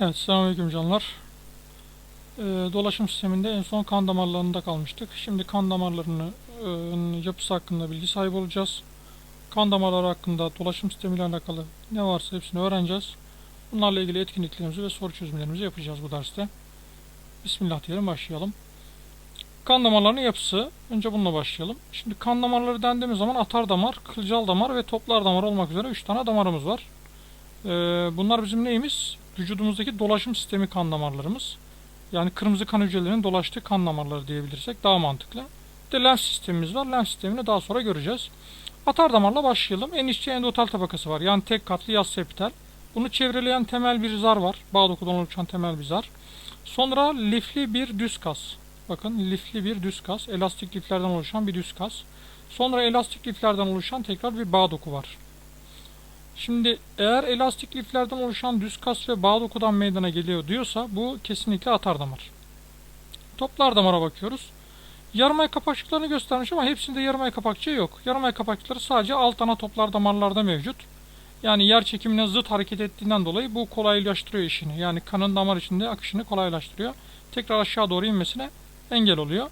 Evet, selamünaleyküm canlar. Ee, dolaşım sisteminde en son kan damarlarında kalmıştık. Şimdi kan damarlarının yapısı hakkında bilgi sahibi olacağız. Kan damarları hakkında dolaşım sistemiyle alakalı ne varsa hepsini öğreneceğiz. Bunlarla ilgili etkinliklerimizi ve soru çözümlerimizi yapacağız bu derste. Bismillah diyelim başlayalım. Kan damarlarının yapısı. Önce bununla başlayalım. Şimdi kan damarları dendiğimiz zaman atar damar, kılcal damar ve toplar damar olmak üzere 3 tane damarımız var. Ee, bunlar bizim neyimiz? Vücudumuzdaki dolaşım sistemi kan damarlarımız. Yani kırmızı kan hücrelerinin dolaştığı kan damarları diyebilirsek daha mantıklı. Bir de lenf sistemimiz var. Lenf sistemini daha sonra göreceğiz. Atar damarla başlayalım. En iççi endotel tabakası var. Yani tek katlı yaz septal. Bunu çevreleyen temel bir zar var. Bağ dokudan oluşan temel bir zar. Sonra lifli bir düz kas. Bakın lifli bir düz kas. Elastik liflerden oluşan bir düz kas. Sonra elastik liflerden oluşan tekrar bir bağ doku var. Şimdi eğer elastik liflerden oluşan düz kas ve bağ dokudan meydana geliyor diyorsa bu kesinlikle atar damar. Toplar damara bakıyoruz. Yarımay kapakçıklarını göstermiş ama hepsinde yarımay kapakçığı yok. Yarımay kapakçıkları sadece alt ana toplar damarlarda mevcut. Yani yer çekimine zıt hareket ettiğinden dolayı bu kolaylaştırıyor işini. Yani kanın damar içinde akışını kolaylaştırıyor. Tekrar aşağı doğru inmesine engel oluyor.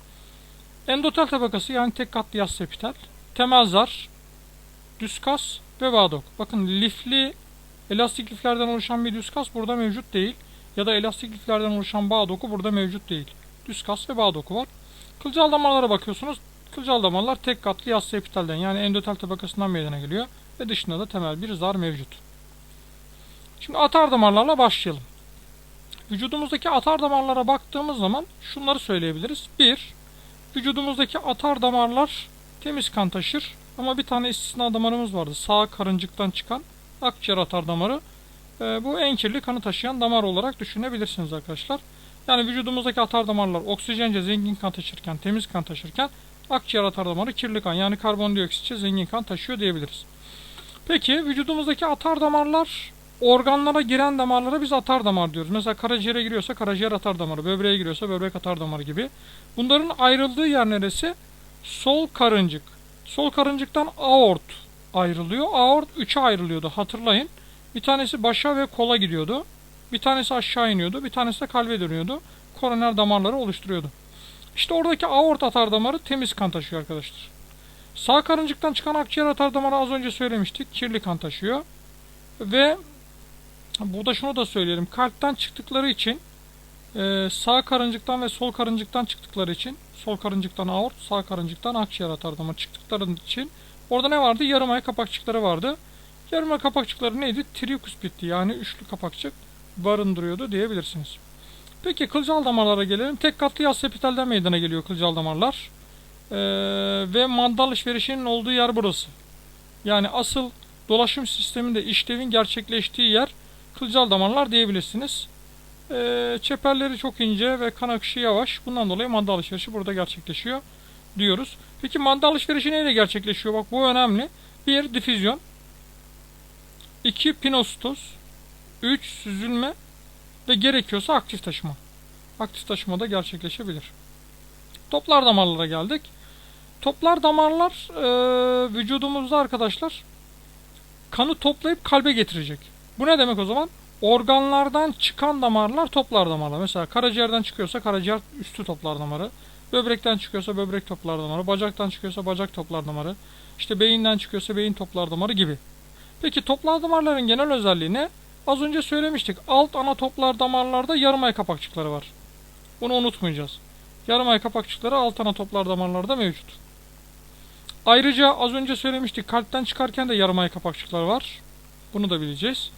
Endotel tabakası yani tek katlı yaz sepitel. Temel zar, düz kas ve bağdok. Bakın lifli elastik liflerden oluşan bir düz kas burada mevcut değil. Ya da elastik liflerden oluşan bağ doku burada mevcut değil. Düz kas ve bağ doku var. Kılcal damarlara bakıyorsunuz. Kılcal damarlar tek katlı yaz sepitelden yani endotel tabakasından meydana geliyor. Ve dışında da temel bir zar mevcut. Şimdi atar damarlarla başlayalım. Vücudumuzdaki atar damarlara baktığımız zaman şunları söyleyebiliriz. 1. Vücudumuzdaki atar damarlar temiz kan taşır. Ama bir tane istisna damarımız vardı. Sağ karıncıktan çıkan akciğer atar damarı. Ee, bu en kirli kanı taşıyan damar olarak düşünebilirsiniz arkadaşlar. Yani vücudumuzdaki atar damarlar oksijence zengin kan taşırken, temiz kan taşırken akciğer atar damarı kirli kan yani karbondioksitçe zengin kan taşıyor diyebiliriz. Peki vücudumuzdaki atar damarlar organlara giren damarlara biz atar damar diyoruz. Mesela karaciğere giriyorsa karaciğer atar damarı, böbreğe giriyorsa böbrek atar damarı gibi. Bunların ayrıldığı yer neresi? Sol karıncık. Sol karıncıktan aort ayrılıyor. Aort 3'e ayrılıyordu hatırlayın. Bir tanesi başa ve kola gidiyordu. Bir tanesi aşağı iniyordu. Bir tanesi de kalbe dönüyordu. Koroner damarları oluşturuyordu. İşte oradaki aort atar damarı temiz kan taşıyor arkadaşlar. Sağ karıncıktan çıkan akciğer atar damarı az önce söylemiştik. Kirli kan taşıyor. Ve burada şunu da söyleyelim. Kalpten çıktıkları için e, sağ karıncıktan ve sol karıncıktan çıktıkları için sol karıncıktan aort, sağ karıncıktan akciğer atar damar çıktıkları için orada ne vardı? Yarım ay kapakçıkları vardı. Yarım ay kapakçıkları neydi? Trikuspitti yani üçlü kapakçık barındırıyordu diyebilirsiniz. Peki kılcal damarlara gelelim. Tek katlı yaz sepitelden meydana geliyor kılcal damarlar. Ee, ve mandal alışverişinin olduğu yer burası. Yani asıl dolaşım sisteminde işlevin gerçekleştiği yer kılcal damarlar diyebilirsiniz. Ee, çeperleri çok ince ve kan akışı yavaş. Bundan dolayı manda alışverişi burada gerçekleşiyor diyoruz. Peki manda alışverişi neyle gerçekleşiyor? Bak bu önemli. 1. Difüzyon 2. Pinostoz 3. Süzülme ve gerekiyorsa aktif taşıma. Aktif taşıma da gerçekleşebilir. Toplar damarlara geldik. Toplar damarlar e, vücudumuzda arkadaşlar kanı toplayıp kalbe getirecek. Bu ne demek o zaman? Organlardan çıkan damarlar toplar damarlar. Mesela karaciğerden çıkıyorsa karaciğer üstü toplar damarı. Böbrekten çıkıyorsa böbrek toplar damarı. Bacaktan çıkıyorsa bacak toplar damarı. İşte beyinden çıkıyorsa beyin toplar damarı gibi. Peki toplar damarların genel özelliği ne? Az önce söylemiştik. Alt ana toplar damarlarda yarım ay kapakçıkları var. Bunu unutmayacağız. Yarım ay kapakçıkları alt ana toplar damarlarda mevcut. Ayrıca az önce söylemiştik kalpten çıkarken de yarım ay kapakçıkları var. Bunu da bileceğiz.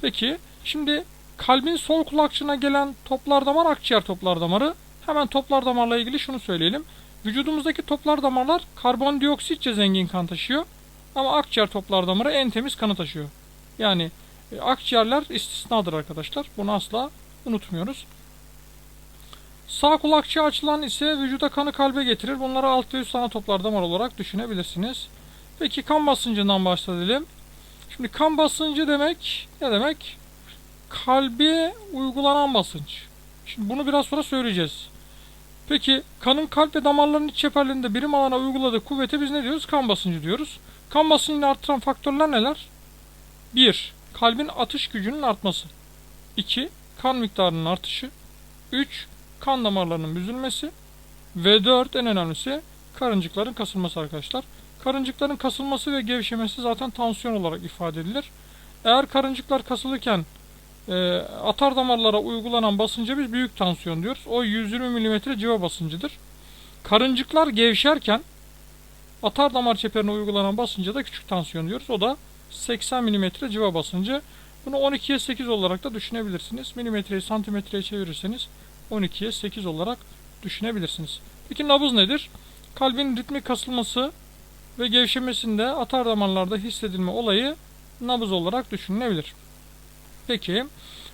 Peki şimdi kalbin sol kulakçığına gelen toplar damar akciğer toplar damarı. Hemen toplar damarla ilgili şunu söyleyelim. Vücudumuzdaki toplar damarlar karbondioksitçe zengin kan taşıyor. Ama akciğer toplar damarı en temiz kanı taşıyor. Yani e, akciğerler istisnadır arkadaşlar. Bunu asla unutmuyoruz. Sağ kulakçığa açılan ise vücuda kanı kalbe getirir. Bunları alt ve üst ana toplar damar olarak düşünebilirsiniz. Peki kan basıncından bahsedelim. Şimdi kan basıncı demek ne demek? Kalbe uygulanan basınç. Şimdi bunu biraz sonra söyleyeceğiz. Peki kanın kalp ve damarların iç çeperlerinde birim alana uyguladığı kuvvete biz ne diyoruz? Kan basıncı diyoruz. Kan basıncını arttıran faktörler neler? 1. Kalbin atış gücünün artması. 2. kan miktarının artışı. 3. Kan damarlarının büzülmesi. Ve 4. En önemlisi karıncıkların kasılması arkadaşlar. Karıncıkların kasılması ve gevşemesi zaten tansiyon olarak ifade edilir. Eğer karıncıklar kasılırken e, atar damarlara uygulanan basınca biz büyük tansiyon diyoruz. O 120 mm civa basıncıdır. Karıncıklar gevşerken atar damar çeperine uygulanan basınca da küçük tansiyon diyoruz. O da 80 mm civa basıncı. Bunu 12'ye 8 olarak da düşünebilirsiniz. Milimetreyi santimetreye çevirirseniz 12'ye 8 olarak düşünebilirsiniz. Peki nabız nedir? Kalbin ritmik kasılması ve gevşemesinde atar damarlarda hissedilme olayı nabız olarak düşünülebilir. Peki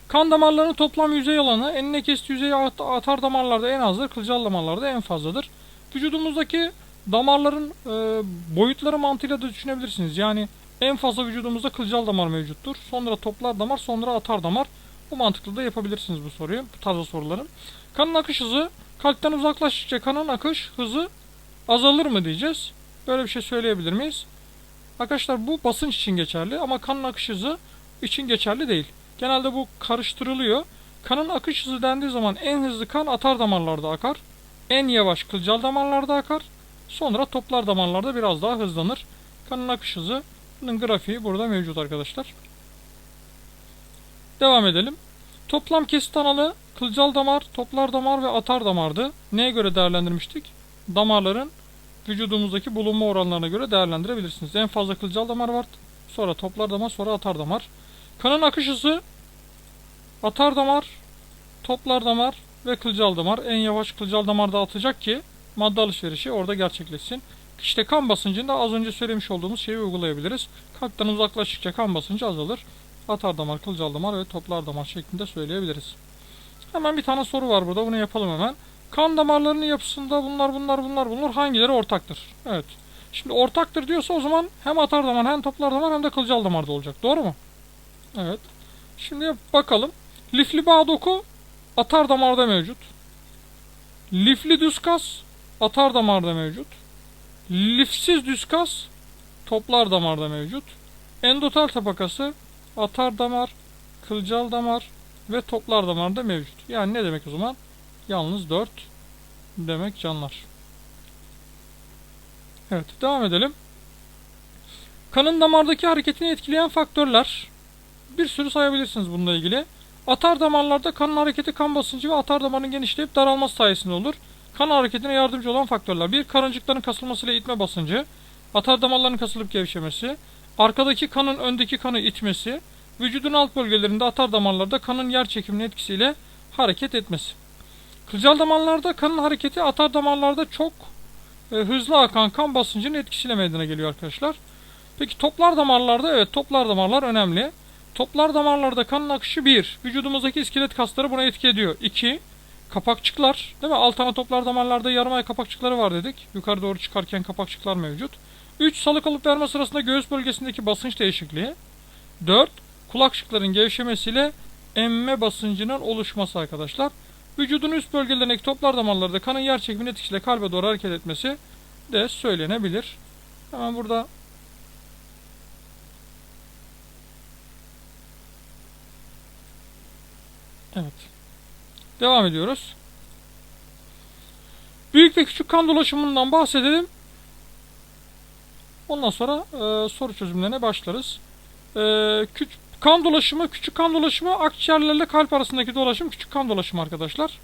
kan damarlarının toplam yüzey alanı enine kesti yüzeyi at- atar damarlarda en azdır, kılcal damarlarda en fazladır. Vücudumuzdaki damarların e, boyutları mantığıyla da düşünebilirsiniz. Yani en fazla vücudumuzda kılcal damar mevcuttur. Sonra toplar damar, sonra atar damar. Bu mantıklı da yapabilirsiniz bu soruyu, bu tarzda soruları. Kanın akış hızı, kalpten uzaklaştıkça kanın akış hızı azalır mı diyeceğiz. Böyle bir şey söyleyebilir miyiz? Arkadaşlar bu basınç için geçerli ama kanın akış hızı için geçerli değil. Genelde bu karıştırılıyor. Kanın akış hızı dendiği zaman en hızlı kan atar damarlarda akar. En yavaş kılcal damarlarda akar. Sonra toplar damarlarda biraz daha hızlanır. Kanın akış hızı bunun grafiği burada mevcut arkadaşlar. Devam edelim. Toplam kesit kanalı kılcal damar, toplar damar ve atar damardı. Neye göre değerlendirmiştik? Damarların vücudumuzdaki bulunma oranlarına göre değerlendirebilirsiniz. En fazla kılcal damar var. Sonra toplar damar, sonra atar damar. Kanın akış hızı atar damar, toplar damar ve kılcal damar. En yavaş kılcal damarda atacak ki madde alışverişi orada gerçekleşsin. İşte kan basıncında az önce söylemiş olduğumuz şeyi uygulayabiliriz. Kalpten uzaklaştıkça kan basıncı azalır. Atar damar, kılcal damar ve toplar damar şeklinde söyleyebiliriz. Hemen bir tane soru var burada. Bunu yapalım hemen. Kan damarlarının yapısında bunlar bunlar bunlar bunlar hangileri ortaktır? Evet. Şimdi ortaktır diyorsa o zaman hem atar damar hem toplar damar hem de kılcal damarda olacak. Doğru mu? Evet. Şimdi bakalım. Lifli bağ doku atar damarda mevcut. Lifli düz kas atar damarda mevcut. Lifsiz düz kas toplar damarda mevcut. Endotel tabakası atar damar, kılcal damar ve toplar damarda mevcut. Yani ne demek o zaman? Yalnız 4 demek canlar. Evet devam edelim. Kanın damardaki hareketini etkileyen faktörler. Bir sürü sayabilirsiniz bununla ilgili. Atar damarlarda kanın hareketi kan basıncı ve atar damarının genişleyip daralması sayesinde olur. Kan hareketine yardımcı olan faktörler. Bir karıncıkların kasılmasıyla itme basıncı. Atar damarların kasılıp gevşemesi. Arkadaki kanın öndeki kanı itmesi. Vücudun alt bölgelerinde atar damarlarda kanın yer çekiminin etkisiyle hareket etmesi. Kılcal damarlarda kanın hareketi atar damarlarda çok e, hızlı akan kan basıncının etkisiyle meydana geliyor arkadaşlar. Peki toplar damarlarda evet toplar damarlar önemli. Toplar damarlarda kanın akışı 1. Vücudumuzdaki iskelet kasları buna etki ediyor. 2. Kapakçıklar değil mi? Alt tane toplar damarlarda yarım ay kapakçıkları var dedik. Yukarı doğru çıkarken kapakçıklar mevcut. 3. Salık alıp verme sırasında göğüs bölgesindeki basınç değişikliği. 4. Kulakçıkların gevşemesiyle emme basıncının oluşması arkadaşlar. Vücudun üst bölgelerindeki toplar damarlarda kanın yer çekiminin etkisiyle kalbe doğru hareket etmesi de söylenebilir. Hemen burada Evet. Devam ediyoruz. Büyük ve küçük kan dolaşımından bahsedelim. Ondan sonra e, soru çözümlerine başlarız. E, küç, kan dolaşımı, küçük kan dolaşımı akciğerlerle kalp arasındaki dolaşım küçük kan dolaşımı arkadaşlar.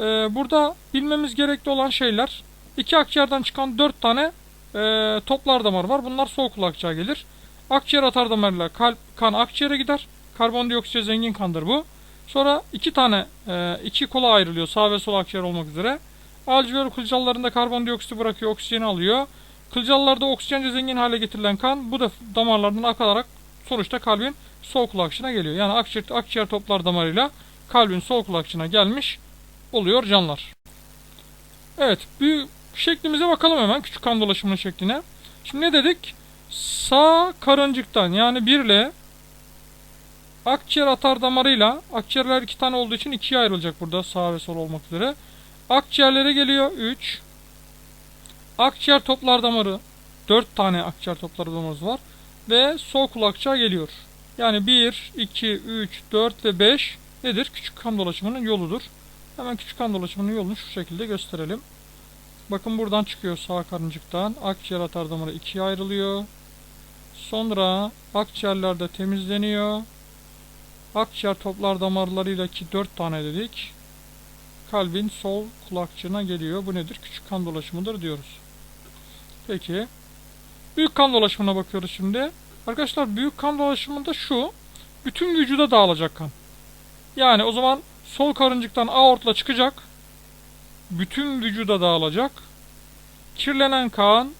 E, burada bilmemiz gerekli olan şeyler iki akciğerden çıkan dört tane e, toplar damar var. Bunlar sol kulakçığa gelir. Akciğer atar damarıyla kalp, kan akciğere gider. Karbondioksitte zengin kandır bu. Sonra iki tane e, iki kola ayrılıyor sağ ve sol akciğer olmak üzere. Alveol kılcallarında karbondioksiti bırakıyor, oksijeni alıyor. Kılcallarda oksijenle zengin hale getirilen kan bu da damarlardan akalarak sonuçta kalbin sol kulakçığına geliyor. Yani akciğer, akciğer toplar damarıyla kalbin sol kulakçığına gelmiş oluyor canlar. Evet, bir şeklimize bakalım hemen küçük kan dolaşımının şekline. Şimdi ne dedik? Sağ karıncıktan yani 1 ile akciğer atar damarıyla akciğerler iki tane olduğu için ikiye ayrılacak burada sağ ve sol olmak üzere. Akciğerlere geliyor 3. Akciğer toplar damarı 4 tane akciğer toplar damarımız var. Ve sol kulakçığa geliyor. Yani 1, 2, 3, 4 ve 5 nedir? Küçük kan dolaşımının yoludur. Hemen küçük kan dolaşımının yolunu şu şekilde gösterelim. Bakın buradan çıkıyor sağ karıncıktan. Akciğer atar damarı ikiye ayrılıyor. Sonra akciğerlerde temizleniyor. Akciğer toplar damarlarıyla ki 4 tane dedik. Kalbin sol kulakçığına geliyor. Bu nedir? Küçük kan dolaşımıdır diyoruz. Peki. Büyük kan dolaşımına bakıyoruz şimdi. Arkadaşlar büyük kan dolaşımında şu. Bütün vücuda dağılacak kan. Yani o zaman sol karıncıktan aortla çıkacak. Bütün vücuda dağılacak. Kirlenen kan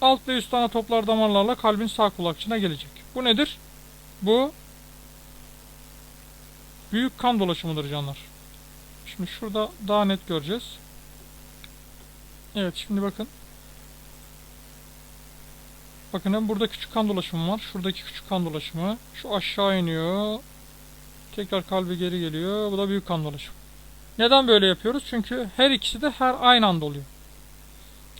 alt ve üst ana toplar damarlarla kalbin sağ kulakçığına gelecek. Bu nedir? Bu büyük kan dolaşımıdır canlar. Şimdi şurada daha net göreceğiz. Evet şimdi bakın. Bakın hem burada küçük kan dolaşımı var. Şuradaki küçük kan dolaşımı. Şu aşağı iniyor. Tekrar kalbe geri geliyor. Bu da büyük kan dolaşımı. Neden böyle yapıyoruz? Çünkü her ikisi de her aynı anda oluyor.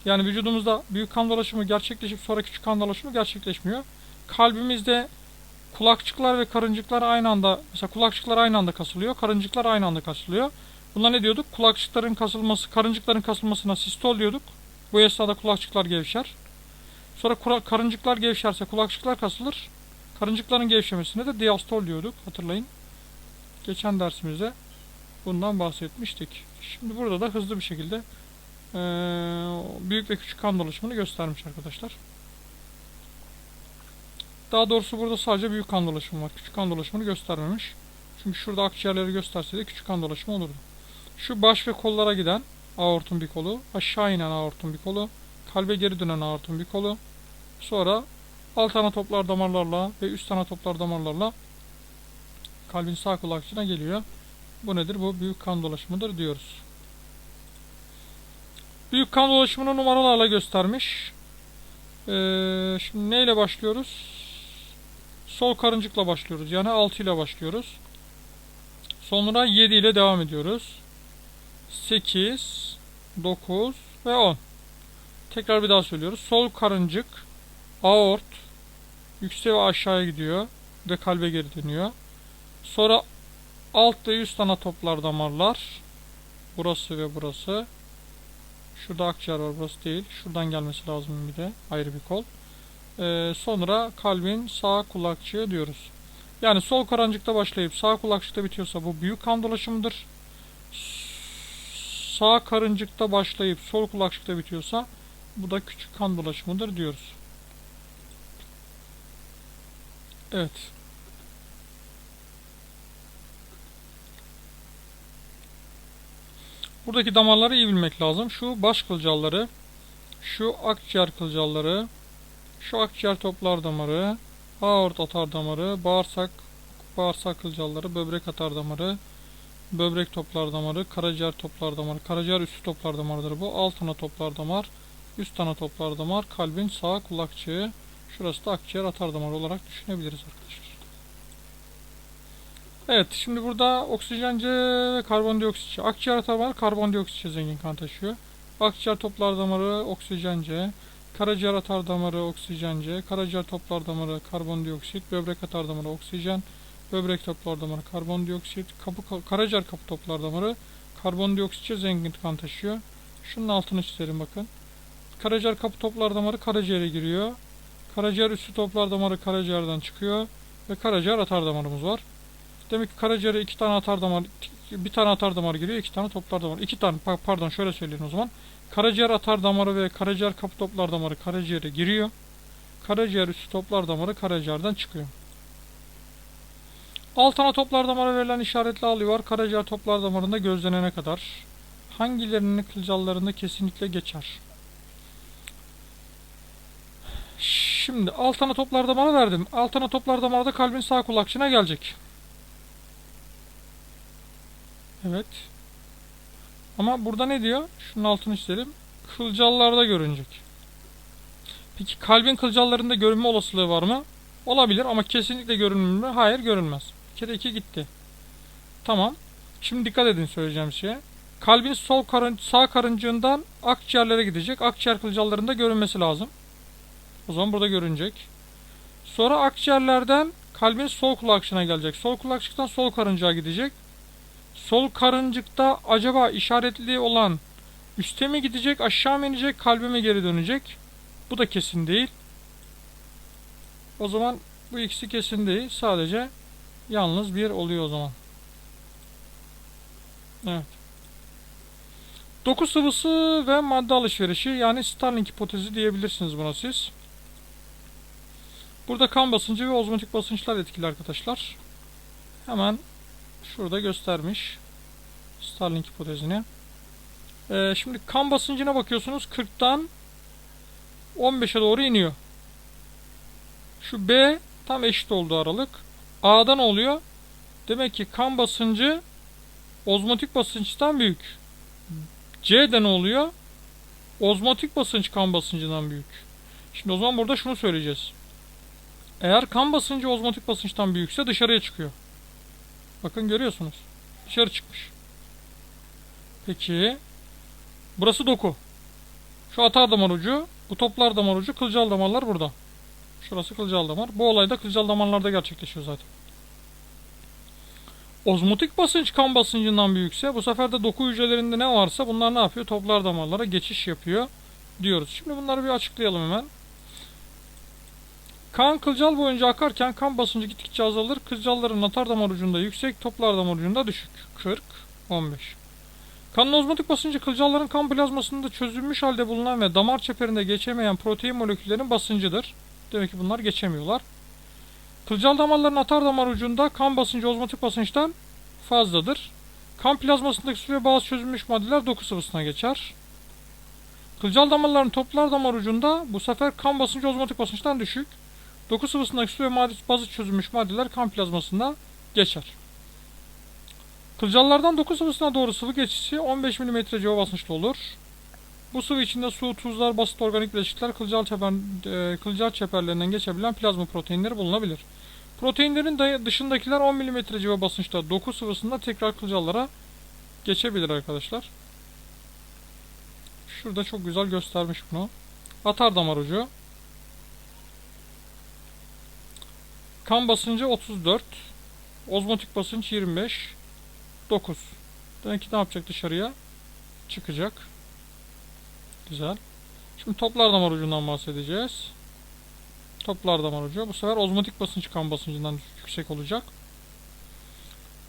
Yani vücudumuzda büyük kan dolaşımı gerçekleşip sonra küçük kan dolaşımı gerçekleşmiyor. Kalbimizde kulakçıklar ve karıncıklar aynı anda mesela kulakçıklar aynı anda kasılıyor, karıncıklar aynı anda kasılıyor. Buna ne diyorduk? Kulakçıkların kasılması, karıncıkların kasılmasına sistol diyorduk. Bu esnada kulakçıklar gevşer. Sonra karıncıklar gevşerse kulakçıklar kasılır. Karıncıkların gevşemesine de diastol diyorduk. Hatırlayın. Geçen dersimizde bundan bahsetmiştik. Şimdi burada da hızlı bir şekilde büyük ve küçük kan dolaşımını göstermiş arkadaşlar. Daha doğrusu burada sadece büyük kan dolaşımı var. Küçük kan dolaşımını göstermemiş. Çünkü şurada akciğerleri gösterseydi küçük kan dolaşımı olurdu. Şu baş ve kollara giden aortun bir kolu, aşağı inen aortun bir kolu, kalbe geri dönen aortun bir kolu, sonra alt ana toplar damarlarla ve üst ana toplar damarlarla kalbin sağ kulakçığına geliyor. Bu nedir? Bu büyük kan dolaşımıdır diyoruz. Büyük kan dolaşımını numaralarla göstermiş. Ee, şimdi neyle başlıyoruz? Sol karıncıkla başlıyoruz. Yani 6 ile başlıyoruz. Sonra 7 ile devam ediyoruz. 8, 9 ve 10. Tekrar bir daha söylüyoruz. Sol karıncık, aort, yükseğe ve aşağıya gidiyor ve kalbe geri dönüyor. Sonra alt ve üst ana toplar damarlar. Burası ve burası. Şurada akciğer var burası değil. Şuradan gelmesi lazım bir de ayrı bir kol. Ee, sonra kalbin sağ kulakçığı diyoruz. Yani sol karıncıkta başlayıp sağ kulakçıkta bitiyorsa bu büyük kan dolaşımıdır. Sağ karıncıkta başlayıp sol kulakçıkta bitiyorsa bu da küçük kan dolaşımıdır diyoruz. Evet. Buradaki damarları iyi bilmek lazım. Şu baş kılcalları, şu akciğer kılcalları, şu akciğer toplar damarı, aort atar damarı, bağırsak bağırsak kılcalları, böbrek atar damarı, böbrek toplar damarı, karaciğer toplar damarı, karaciğer üstü toplar damarıdır bu. Alt ana toplar damar, üst ana toplar damar, kalbin sağ kulakçığı, şurası da akciğer atar damarı olarak düşünebiliriz arkadaşlar. Evet, şimdi burada oksijenci ve karbondioksitçi. Akciğer atar damarı karbondioksitçe zengin kan taşıyor. Akciğer toplar damarı oksijence, karaciğer atar damarı oksijence, karaciğer toplar damarı karbondioksit, böbrek atar damarı oksijen, böbrek toplar damarı karbondioksit, kapı, karaciğer kapı toplar damarı karbondioksitçe zengin kan taşıyor. Şunun altını çizelim bakın. Karaciğer kapı toplar damarı karaciğere giriyor. Karaciğer üstü toplar damarı karaciğerden çıkıyor ve karaciğer atar damarımız var. Demek ki karaciğere iki tane atar damar, bir tane atar damar giriyor, iki tane toplar damar. İki tane, pa- pardon şöyle söyleyeyim o zaman. Karaciğer atar damarı ve karaciğer kapı toplar damarı karaciğere giriyor. Karaciğer üstü toplar damarı karaciğerden çıkıyor. Alt ana toplar damarı verilen işaretli ağlı var. Karaciğer toplar damarında gözlenene kadar. Hangilerinin kılcallarında kesinlikle geçer? Şimdi alt ana toplar damarı verdim. Alt ana toplar damarı da kalbin sağ kulakçığına gelecek. Evet. Ama burada ne diyor? Şunun altını çizelim. Kılcallarda görünecek. Peki kalbin kılcallarında görünme olasılığı var mı? Olabilir ama kesinlikle görünür mü? Hayır görünmez. Bir kere iki gitti. Tamam. Şimdi dikkat edin söyleyeceğim şeye. Kalbin sol karın, sağ karıncığından akciğerlere gidecek. Akciğer kılcallarında görünmesi lazım. O zaman burada görünecek. Sonra akciğerlerden kalbin sol kulakçığına gelecek. Sol kulakçıktan sol karıncaya gidecek. Sol karıncıkta acaba işaretli olan üste mi gidecek, aşağı mı inecek, kalbe mi geri dönecek? Bu da kesin değil. O zaman bu ikisi kesin değil. Sadece yalnız bir oluyor o zaman. Evet. Doku sıvısı ve madde alışverişi yani Starling hipotezi diyebilirsiniz buna siz. Burada kan basıncı ve ozmotik basınçlar etkili arkadaşlar. Hemen şurada göstermiş Starling hipotezini. Ee, şimdi kan basıncına bakıyorsunuz 40'tan 15'e doğru iniyor. Şu B tam eşit olduğu aralık. A'dan oluyor. Demek ki kan basıncı ozmotik basınçtan büyük. C'den oluyor. Ozmotik basınç kan basıncından büyük. Şimdi o zaman burada şunu söyleyeceğiz. Eğer kan basıncı ozmotik basınçtan büyükse dışarıya çıkıyor. Bakın görüyorsunuz. Dışarı çıkmış. Peki. Burası doku. Şu atar damar ucu, bu toplar damar ucu, kılcal damarlar burada. Şurası kılcal damar. Bu olay da kılcal damarlarda gerçekleşiyor zaten. Ozmotik basınç kan basıncından büyükse bu sefer de doku hücrelerinde ne varsa bunlar ne yapıyor? Toplar damarlara geçiş yapıyor diyoruz. Şimdi bunları bir açıklayalım hemen. Kan kılcal boyunca akarken kan basıncı gittikçe azalır. Kılcalların atar damar ucunda yüksek, toplar damar ucunda düşük. 40, 15. Kanın ozmotik basıncı kılcalların kan plazmasında çözülmüş halde bulunan ve damar çeperinde geçemeyen protein moleküllerinin basıncıdır. Demek ki bunlar geçemiyorlar. Kılcal damarların atar damar ucunda kan basıncı ozmotik basınçtan fazladır. Kan plazmasındaki su ve bazı çözülmüş maddeler doku sıvısına geçer. Kılcal damarların toplar damar ucunda bu sefer kan basıncı ozmotik basınçtan düşük. Doku sıvısındaki su ve bazı çözülmüş maddeler kan plazmasında geçer. Kılcallardan doku sıvısına doğru sıvı geçişi 15 mm civa basınçlı olur. Bu sıvı içinde su, tuzlar, basit organik bileşikler, kılcal, çeper, e, kılcal çeperlerinden geçebilen plazma proteinleri bulunabilir. Proteinlerin dışındakiler 10 mm civa basınçta doku sıvısında tekrar kılcallara geçebilir arkadaşlar. Şurada çok güzel göstermiş bunu. Atar damar ucu. Kan basıncı 34. Ozmotik basınç 25. 9. Demek ki ne yapacak dışarıya? Çıkacak. Güzel. Şimdi toplar damar ucundan bahsedeceğiz. Toplar damar ucu. Bu sefer ozmotik basınç kan basıncından yüksek olacak.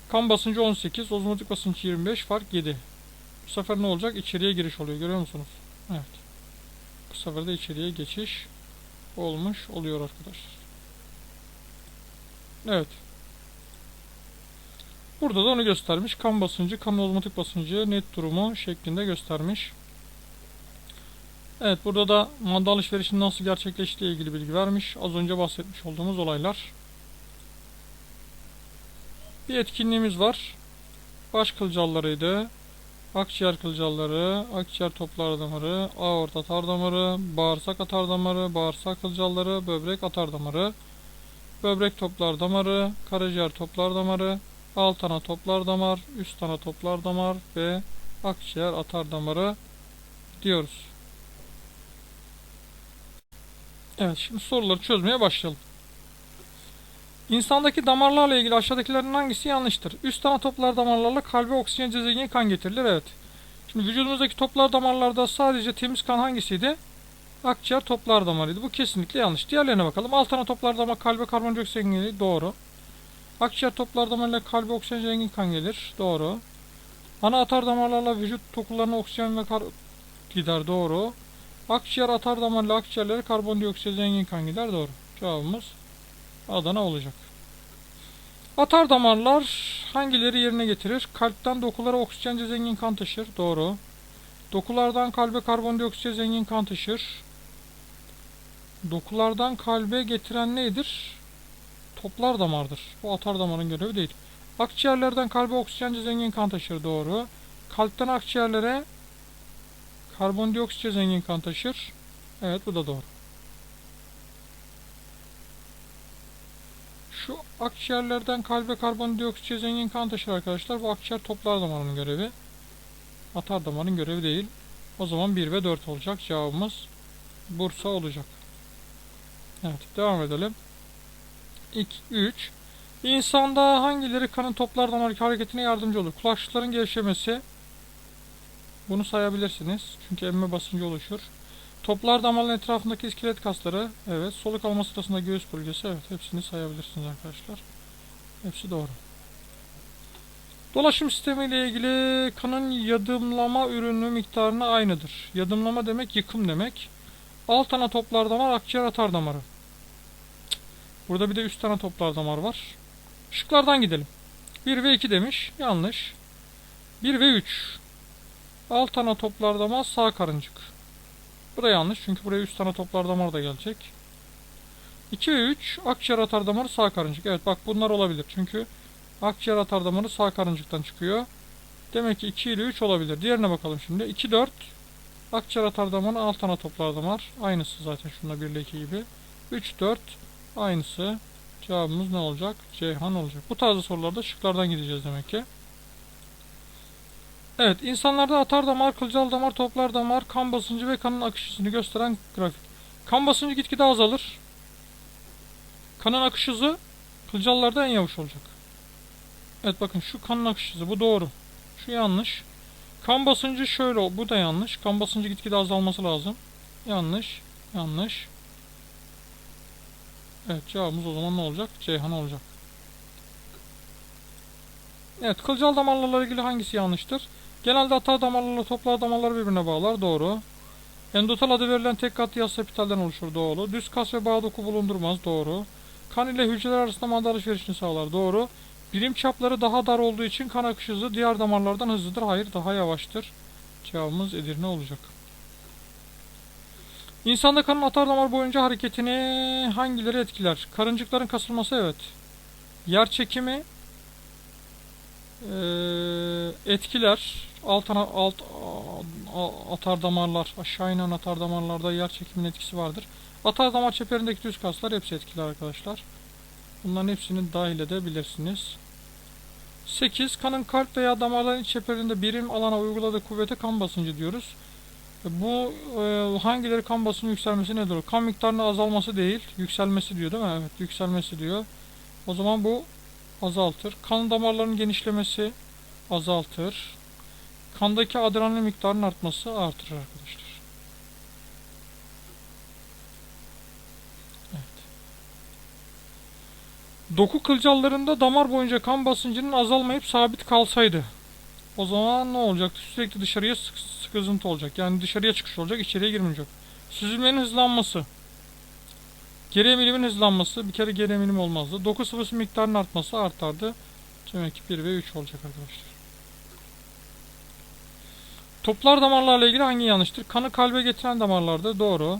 Kan basıncı 18, ozmotik basınç 25, fark 7. Bu sefer ne olacak? İçeriye giriş oluyor. Görüyor musunuz? Evet. Bu sefer de içeriye geçiş olmuş oluyor arkadaşlar. Evet. Burada da onu göstermiş. Kan basıncı, kan ozmotik basıncı, net durumu şeklinde göstermiş. Evet burada da madde alışverişinin nasıl gerçekleştiği ilgili bilgi vermiş. Az önce bahsetmiş olduğumuz olaylar. Bir etkinliğimiz var. Baş kılcallarıydı. Akciğer kılcalları, akciğer toplar damarı, aort atar damarı, bağırsak atar damarı, bağırsak kılcalları, böbrek atar damarı, böbrek toplar damarı, karaciğer toplar damarı, alt ana toplar damar, üst ana toplar damar ve akciğer atar damarı diyoruz. Evet şimdi soruları çözmeye başlayalım. İnsandaki damarlarla ilgili aşağıdakilerin hangisi yanlıştır? Üst ana toplar damarlarla kalbe oksijen zengin kan getirilir. Evet. Şimdi vücudumuzdaki toplar damarlarda sadece temiz kan hangisiydi? Akciğer toplar damarıydı. Bu kesinlikle yanlış. Diğerlerine bakalım. Alt ana toplar damar kalbe karbondioksit zenginliği doğru. Akciğer toplar damarıyla kalbe oksijen zengin kan gelir. Doğru. Ana atar damarlarla vücut dokularına oksijen ve kar gider. Doğru. Akciğer atar damarlı akciğerlere karbondioksit zengin kan gider. Doğru. Cevabımız Adana olacak. Atar damarlar hangileri yerine getirir? Kalpten dokulara oksijence zengin kan taşır. Doğru. Dokulardan kalbe karbondioksit zengin kan taşır. Dokulardan kalbe getiren nedir? Toplar damardır. Bu atar damarın görevi değil. Akciğerlerden kalbe oksijence zengin kan taşır. Doğru. Kalpten akciğerlere Karbondioksit zengin kan taşır. Evet bu da doğru. Şu akciğerlerden kalbe karbondioksit zengin kan taşır arkadaşlar. Bu akciğer toplar damarının görevi. Atar damarın görevi değil. O zaman 1 ve 4 olacak. Cevabımız Bursa olacak. Evet devam edelim. 2, 3. İnsanda hangileri kanın toplar damar hareketine yardımcı olur? Kulakçıkların gevşemesi. Bunu sayabilirsiniz. Çünkü emme basıncı oluşur. Toplar damarların etrafındaki iskelet kasları. Evet. Soluk alma sırasında göğüs bölgesi. Evet. Hepsini sayabilirsiniz arkadaşlar. Hepsi doğru. Dolaşım sistemi ile ilgili kanın yadımlama ürünü miktarına aynıdır. Yadımlama demek yıkım demek. Alt ana toplar damar, akciğer atar damarı. Burada bir de üst ana toplar damar var. Şıklardan gidelim. 1 ve 2 demiş. Yanlış. 1 ve 3. Alt ana toplar damar sağ karıncık. Bu da yanlış çünkü buraya üst ana toplar damar da gelecek. 2 ve 3 akciğer atar damarı sağ karıncık. Evet bak bunlar olabilir çünkü akciğer atar damarı sağ karıncıktan çıkıyor. Demek ki 2 ile 3 olabilir. Diğerine bakalım şimdi. 2 4 akciğer atar damarı alt ana toplar damar. Aynısı zaten şununla 1 ile 2 gibi. 3 4 aynısı. Cevabımız ne olacak? Ceyhan olacak. Bu tarzda sorularda şıklardan gideceğiz demek ki. Evet, insanlarda atar damar, kılcal damar, toplar damar, kan basıncı ve kanın akış gösteren grafik. Kan basıncı gitgide azalır. Kanın akış hızı kılcallarda en yavaş olacak. Evet bakın şu kanın akış hızı bu doğru. Şu yanlış. Kan basıncı şöyle bu da yanlış. Kan basıncı gitgide azalması lazım. Yanlış. Yanlış. Evet cevabımız o zaman ne olacak? Ceyhan olacak. Evet kılcal damarlarla ilgili hangisi yanlıştır? Genelde atar damarlarla toplar damarları birbirine bağlar. Doğru. Endotel adı verilen tek katlı yas epitalden oluşur. Doğru. Düz kas ve bağ doku bulundurmaz. Doğru. Kan ile hücreler arasında madde alışverişini sağlar. Doğru. Birim çapları daha dar olduğu için kan akış hızı diğer damarlardan hızlıdır. Hayır daha yavaştır. Cevabımız Edirne olacak. İnsanda kanın atar damar boyunca hareketini hangileri etkiler? Karıncıkların kasılması evet. Yer çekimi etkiler. Alt, alt atar damarlar, aşağı inen atar damarlarda yer çekiminin etkisi vardır. Atar damar çeperindeki düz kaslar hepsi etkiler arkadaşlar. Bunların hepsini dahil edebilirsiniz. 8. Kanın kalp veya damarların çeperinde birim alana uyguladığı kuvvete kan basıncı diyoruz. Bu e, hangileri kan basıncı yükselmesi nedir? o? Kan miktarının azalması değil, yükselmesi diyor değil mi? Evet, yükselmesi diyor. O zaman bu azaltır. Kan damarlarının genişlemesi azaltır. Kandaki adrenalin miktarının artması artırır arkadaşlar. Evet. Doku kılcallarında damar boyunca kan basıncının azalmayıp sabit kalsaydı o zaman ne olacaktı? Sürekli dışarıya sık, sıkıntı olacak. Yani dışarıya çıkış olacak, içeriye girmeyecek. Süzülmenin hızlanması. Geri emilimin hızlanması. Bir kere geri emilim olmazdı. Doku sıvısı miktarının artması artardı. Demek ki 1 ve 3 olacak arkadaşlar. Toplar damarlarla ilgili hangi yanlıştır? Kanı kalbe getiren damarlardır. Doğru.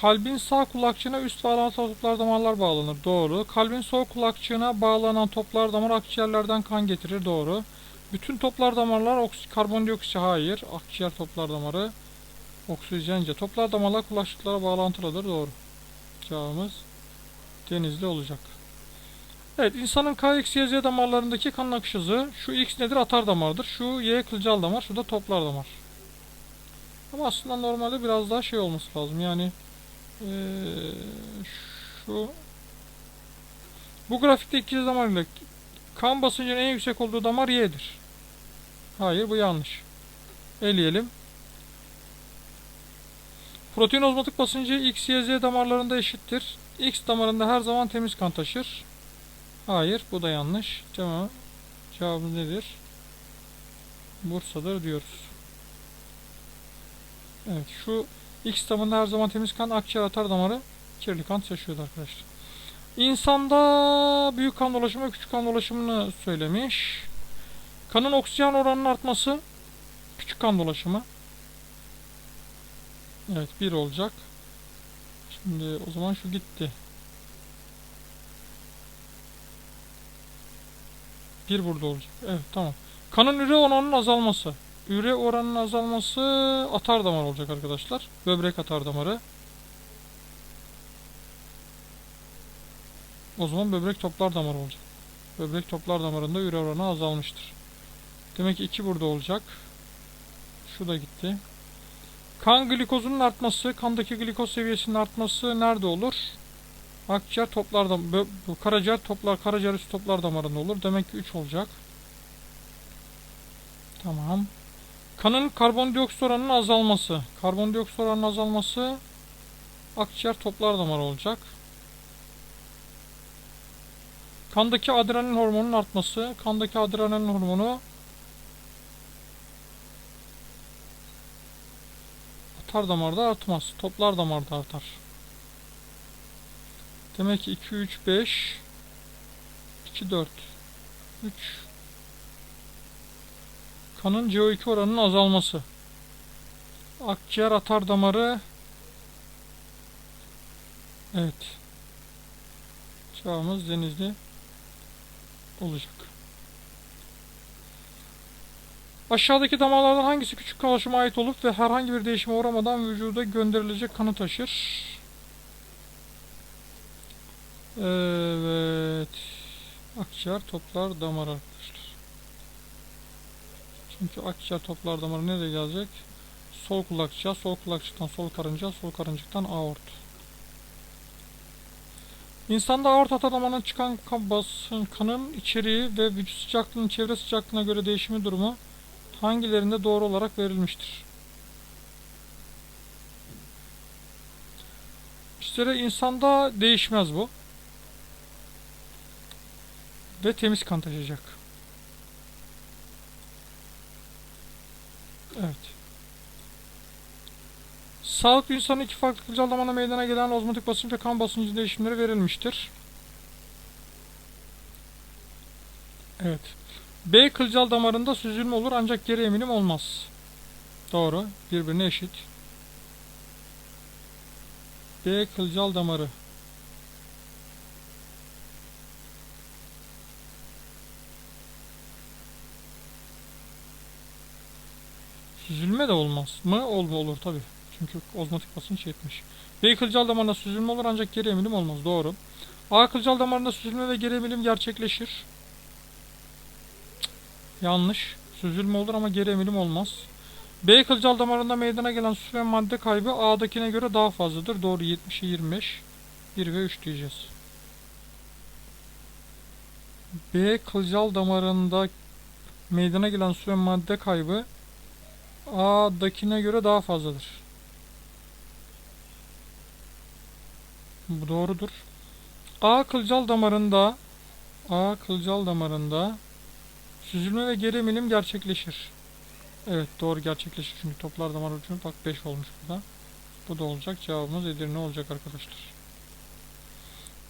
Kalbin sağ kulakçığına üst bağlanan toplar damarlar bağlanır. Doğru. Kalbin sol kulakçığına bağlanan toplar damar akciğerlerden kan getirir. Doğru. Bütün toplar damarlar oksi, karbondioksit hayır. Akciğer toplar damarı oksijence. Toplar damarlar kulakçıklara bağlantılıdır. Doğru. Cevabımız denizli olacak. Evet insanın K, damarlarındaki kan akış hızı. Şu X nedir? Atar damardır. Şu Y kılcal damar. Şu da toplar damar. Ama aslında normalde biraz daha şey olması lazım. Yani eee, şu bu grafikte ikiz damar ile kan basıncının en yüksek olduğu damar Y'dir. Hayır bu yanlış. Eleyelim. Protein ozmotik basıncı X, Y, Z damarlarında eşittir. X damarında her zaman temiz kan taşır. Hayır bu da yanlış. Cevap, cevabımız nedir? Bursa'dır diyoruz. Evet şu X damarında her zaman temiz kan akciğer atar damarı kirli kan taşıyordu arkadaşlar. İnsanda büyük kan dolaşımı küçük kan dolaşımını söylemiş. Kanın oksijen oranının artması küçük kan dolaşımı. Evet bir olacak. Şimdi o zaman şu gitti. Bir burada olacak. Evet tamam. Kanın üre oranının azalması. Üre oranının azalması atar damar olacak arkadaşlar. Böbrek atar damarı. O zaman böbrek toplar damarı olacak. Böbrek toplar damarında üre oranı azalmıştır. Demek ki 2 burada olacak. Şu da gitti. Kan glikozunun artması, kandaki glikoz seviyesinin artması nerede olur? Akciğer toplar dam karaciğer toplar karaciğer üstü toplar damarında olur. Demek ki 3 olacak. Tamam. Kanın karbondioksit oranının azalması. Karbondioksit oranının azalması akciğer toplar damarı olacak. Kandaki adrenalin hormonunun artması. Kandaki adrenalin hormonu atar damarda artmaz. Toplar damarda artar. Demek ki 2, 3, 5 2, 4 3 Kanın CO2 oranının azalması. Akciğer atar damarı Evet. Cevabımız denizli olacak. Aşağıdaki damarlardan hangisi küçük kalaşıma ait olup ve herhangi bir değişime uğramadan vücuda gönderilecek kanı taşır? Evet. Akciğer toplar damar arkadaşlar. Çünkü akciğer toplar damarı nereye gelecek? Sol kulakçığa, sol kulakçıktan sol karınca, sol karıncıktan aort. İnsanda aort atadamanın çıkan kan basın kanın içeriği ve vücut sıcaklığının çevre sıcaklığına göre değişimi durumu hangilerinde doğru olarak verilmiştir? İşte insanda değişmez bu. Ve temiz kan taşıyacak. Evet. Sağlıklı insanın iki farklı kılcaldamada meydana gelen ozmotik basınç ve kan basıncı değişimleri verilmiştir. Evet. B kılcal damarında süzülme olur ancak geri emilim olmaz. Doğru. Birbirine eşit. B kılcal damarı. Süzülme de olmaz mı? Ol olur tabi. Çünkü ozmotik basınç yetmiş. B kılcal damarında süzülme olur ancak geri emilim olmaz. Doğru. A kılcal damarında süzülme ve geri emilim gerçekleşir. Yanlış. Süzülme olur ama geri emilim olmaz. B kılcal damarında meydana gelen su ve madde kaybı A'dakine göre daha fazladır. Doğru 70'e 25. 1 ve 3 diyeceğiz. B kılcal damarında meydana gelen su ve madde kaybı A'dakine göre daha fazladır. Bu doğrudur. A kılcal damarında A kılcal damarında süzülme ve geri emilim gerçekleşir. Evet doğru gerçekleşir çünkü toplar damar ucunu bak 5 olmuş burada. Bu da olacak. Cevabımız Edirne olacak arkadaşlar.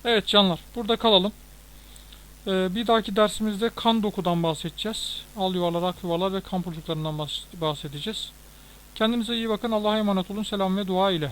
Evet canlar burada kalalım. Ee, bir dahaki dersimizde kan dokudan bahsedeceğiz. Al yuvarlar, ak yuvarlar ve kan purcuklarından bahs- bahsedeceğiz. Kendinize iyi bakın. Allah'a emanet olun. Selam ve dua ile.